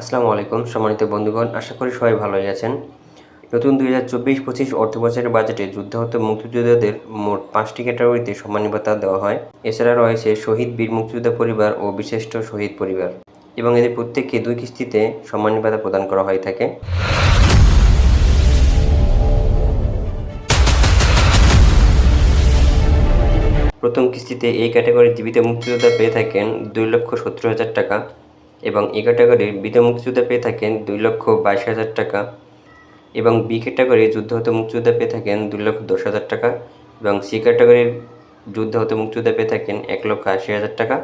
আসসালামু আলাইকুম, সম্মানিত বন্ধুগণ, আশা করি সবাই ভালোই আছেন। নতুন দুই হাজার চব্বিশ পঁচিশ অর্থ বছরের বাজেটে যুদ্ধাহত মুক্তিযোদ্ধাদের মোট পাঁচটি ক্যাটাগরিতে সম্মানী ভাতা দেওয়া হয়। এছাড়া রয়েছে শহীদ বীর মুক্তিযোদ্ধা পরিবার ও বিশিষ্ট শহীদ পরিবার এবং এদের প্রত্যেককে দুই কিস্তিতে সম্মানী ভাতা প্রদান করা হয়ে থাকে। প্রথম কিস্তিতে এই ক্যাটাগরির জীবিত মুক্তিযোদ্ধা পেয়ে থাকেন দুই লক্ষ সত্তর হাজার টাকা। এবং এ ক্যাটাগরির বিধ মুক্তিযোদ্ধা পেয়ে থাকেন দুই লক্ষ বাইশ হাজার টাকা এবং বি ক্যাটাগরির যুদ্ধহত মুক্তিযোদ্ধা পেয়ে থাকেন দুই লক্ষ দশ হাজার টাকা এবং সি ক্যাটাগরির যুদ্ধহত মুক্তিযোদ্ধা পেয়ে থাকেন এক লক্ষ আশি হাজার টাকা।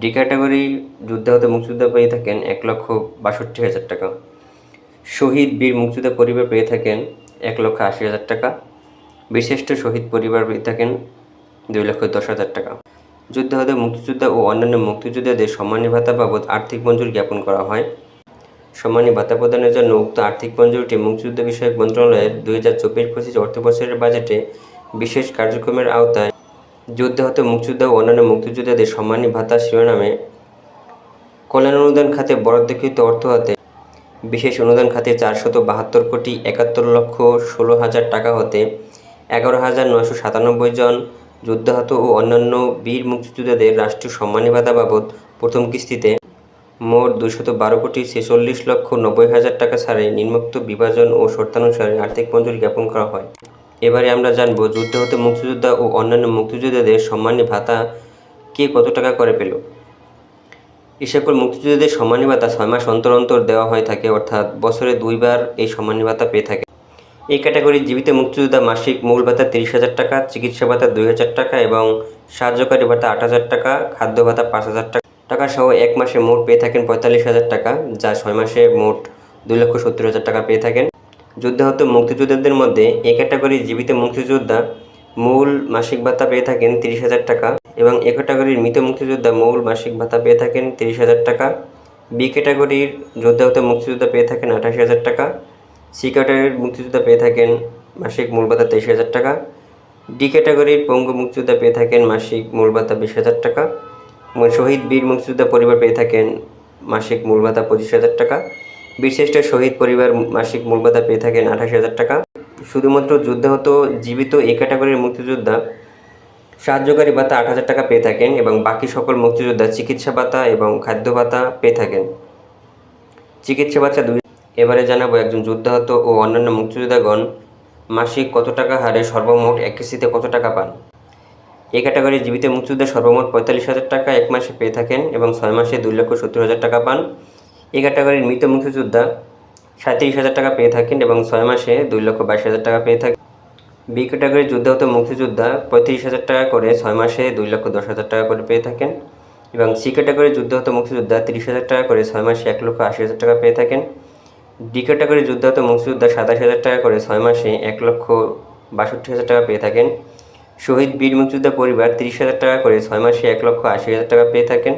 ডি ক্যাটাগরি যুদ্ধাহত মুক্তিযোদ্ধা পেয়ে থাকেন এক লক্ষ বাষট্টি হাজার টাকা। শহীদ বীর মুক্তিযোদ্ধা পরিবার পেয়ে থাকেন এক লক্ষ আশি হাজার টাকা। বিশিষ্ট শহীদ পরিবার পেয়ে থাকেন দুই লক্ষ দশ হাজার টাকা। যুদ্ধাহত মুক্তিযোদ্ধা ও অন্যান্য মুক্তিযোদ্ধাদের সম্মানী ভাতা বাবদ আর্থিক মঞ্জুর জ্ঞাপন করা হয়। সম্মানী ভাতা প্রদানের জন্য উক্ত আর্থিক মঞ্জুরিটি মুক্তিযুদ্ধ বিষয়ক মন্ত্রণালয়ের দুই হাজার চব্বিশ পঁচিশ অর্থ বছরের বাজেটে বিশেষ কার্যক্রমের আওতায়। যুদ্ধাহত মুক্তিযোদ্ধা ও অন্যান্য মুক্তিযোদ্ধাদের সম্মানী ভাতা শিরোনামে কল্যাণ অনুদান খাতে বরাদ্দকৃত অর্থ হতে। বিশেষ অনুদান খাতে চারশত বাহাত্তর কোটি একাত্তর লক্ষ ষোলো হাজার টাকা হতে এগারো হাজার নয়শো সাতানব্বই জন যুদ্ধাহত ও অন্যান্য বীর মুক্তিযোদ্ধাদের রাষ্ট্রীয় সম্মানী ভাতা বাবদ প্রথম কিস্তিতে মোট দুশত বারো কোটি ছেচল্লিশ লক্ষ নব্বই হাজার টাকা ছাড়ে নিম্নোক্ত বিভাজন ও শর্তানুসারে আর্থিক মঞ্জুরি জ্ঞাপন করা হয়। এবারে আমরা জানব, যুদ্ধাহত মুক্তিযোদ্ধা ও অন্যান্য মুক্তিযোদ্ধাদের সম্মানী ভাতা কে কত টাকা করে পেল? এই সকল মুক্তিযোদ্ধাদের সম্মানী ভাতা ছয় মাস অন্তর অন্তর দেওয়া হয়ে থাকে, অর্থাৎ বছরে দুইবার এই সম্মানী ভাতা পেয়ে থাকে। এই ক্যাটাগরির জীবিত মুক্তিযোদ্ধা মাসিক মূল ভাতা তিরিশ হাজার টাকা, চিকিৎসা ভাতা দুই হাজার টাকা এবং সাহায্যকারী ভাতা আট হাজার টাকা, খাদ্য ভাতা পাঁচ হাজার টাকা সহ এক মাসে মোট পেয়ে থাকেন পঁয়তাল্লিশ হাজার টাকা, যা ছয় মাসে মোট দুই লক্ষ সত্তর হাজার টাকা পেয়ে থাকেন। যুদ্ধাহত মুক্তিযোদ্ধাদের মধ্যে এই ক্যাটাগরির জীবিত মুক্তিযোদ্ধা মূল মাসিক ভাতা পেয়ে থাকেন তিরিশ হাজার টাকা এবং এ ক্যাটাগরির মৃত মুক্তিযোদ্ধা মূল মাসিক ভাতা পেয়ে থাকেন তিরিশ হাজার টাকা। বি ক্যাটাগরির যোদ্ধাহত মুক্তিযোদ্ধা পেয়ে থাকেন আঠাশি হাজার টাকা। সি ক্যাটাগরির মুক্তিযোদ্ধা পেয়ে থাকেন মাসিক মূল ভাতা তেইশ হাজার টাকা। ডি ক্যাটাগরির পঙ্গু মুক্তিযোদ্ধা পেয়ে থাকেন মাসিক মূল ভাতা বিশ হাজার টাকা। শহীদ বীর মুক্তিযোদ্ধা পরিবার পেয়ে থাকেন মাসিক মূল ভাতা পঁচিশ হাজার টাকা। বিশিষ্ট শহীদ পরিবার মাসিক মূল ভাতা পেয়ে থাকেন আঠাশ হাজার টাকা। শুধুমাত্র যুদ্ধাহত, জীবিত এ ক্যাটাগরির মুক্তিযোদ্ধা সাহায্যকারী ভাতা আট হাজার টাকা পেয়ে থাকেন এবং বাকি সকল মুক্তিযোদ্ধা চিকিৎসা ভাতা এবং খাদ্য ভাতা পেয়ে থাকেন। চিকিৎসা ভাতা দুই এবারে জানাব একজন যুদ্ধাহত ও অন্যান্য মুক্তিযোদ্ধাগণ মাসিক কত টাকা হারে সর্বমোট এক কিস্তিতে কত টাকা পান? এই ক্যাটাগরির জীবিত মুক্তিযোদ্ধা সর্বমোট পঁয়তাল্লিশ হাজার টাকা এক মাসে পেয়ে থাকেন এবং ছয় মাসে দুই লক্ষ সত্তর হাজার টাকা পান। এই ক্যাটাগরির মৃত মুক্তিযোদ্ধা সাঁত্রিশ হাজার টাকা পেয়ে থাকেন এবং ছয় মাসে দুই লক্ষ বাইশ হাজার টাকা পেয়ে থাকেন। বি ক্যাটাগরির যুদ্ধাহত মুক্তিযোদ্ধা পঁয়ত্রিশ হাজার টাকা করে ছয় মাসে দুই লক্ষ দশ হাজার টাকা করে পেয়ে থাকেন এবং সি ক্যাটাগরির যুদ্ধাহত মুক্তিযোদ্ধা তিরিশ হাজার টাকা করে ছয় মাসে এক লক্ষ আশি হাজার টাকা পেয়ে থাকেন। ডি ক্যাটাগরির যুদ্ধাহত মুক্তিযোদ্ধা সাতাশ হাজার টাকা করে ছয় মাসে এক লক্ষ বাষট্টি হাজার টাকা পেয়ে থাকেন। শহীদ বীর মুক্তিযোদ্ধা পরিবার তিরিশ হাজার টাকা করে ছয় মাসে এক লক্ষ আশি হাজার টাকা পেয়ে থাকেন।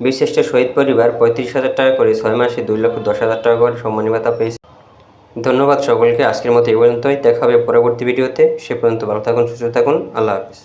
বিশিষ্ট শহীদ পরিবার পঁয়ত্রিশ হাজার টাকা করে ছয় মাসে দুই লক্ষ দশ হাজার টাকা করে সম্মানী ভাতা পেয়েছে। ধন্যবাদ সকলকে, আজকের মতো এই পর্যন্তই। দেখা হবে পরবর্তী ভিডিওতে। সে পর্যন্ত ভালো থাকুন, সুস্থ থাকুন। আল্লাহ হাফিজ।